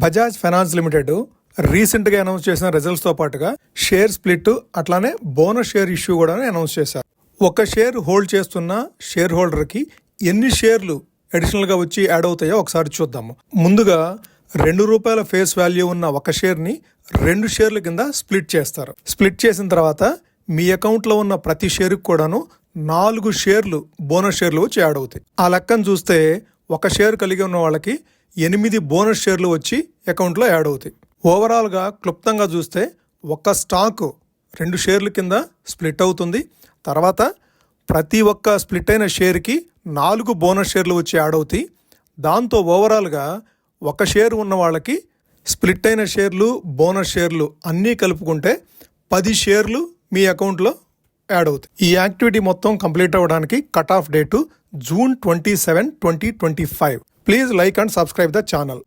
Bajaj finance limited రీసెంట్గా announce చేసిన రిజల్ట్స్తో పాటుగా షేర్ స్ప్లిట్ అట్లానే బోనస్ షేర్ ఇష్యూ కూడా అనౌన్స్ చేశారు. ఒక షేర్ హోల్డ్ చేస్తున్న షేర్ హోల్డర్కి ఎన్ని షేర్లు అడిషనల్గా వచ్చి యాడ్ అవుతాయో ఒకసారి చూద్దాము ముందుగా రెండు రూపాయల ఫేస్ వాల్యూ ఉన్న ఒక షేర్ని రెండు షేర్ల కింద స్ప్లిట్ చేస్తారు. స్ప్లిట్ చేసిన తర్వాత మీ అకౌంట్లో ఉన్న ప్రతి షేర్కి కూడాను నాలుగు షేర్లు బోనస్ షేర్లు వచ్చి యాడ్ అవుతాయి. ఆ లెక్కను చూస్తే ఒక షేర్ కలిగి ఉన్న వాళ్ళకి ఎనిమిది బోనస్ షేర్లు వచ్చి అకౌంట్లో యాడ్ అవుతాయి. ఓవరాల్గా క్లుప్తంగా చూస్తే ఒక స్టాకు రెండు షేర్ల కింద స్ప్లిట్ అవుతుంది. తర్వాత ప్రతి ఒక్క స్ప్లిట్ అయిన షేర్కి నాలుగు బోనస్ షేర్లు వచ్చి యాడ్ అవుతాయి. దాంతో ఓవరాల్గా ఒక షేర్ ఉన్న వాళ్ళకి స్ప్లిట్ అయిన షేర్లు బోనస్ షేర్లు అన్నీ కలుపుకుంటే పది షేర్లు మీ అకౌంట్లో యాడ్ అవుతాయి. ఈ యాక్టివిటీ మొత్తం కంప్లీట్ అవ్వడానికి cut off date June twenty seven twenty twenty five. Please like and subscribe the channel.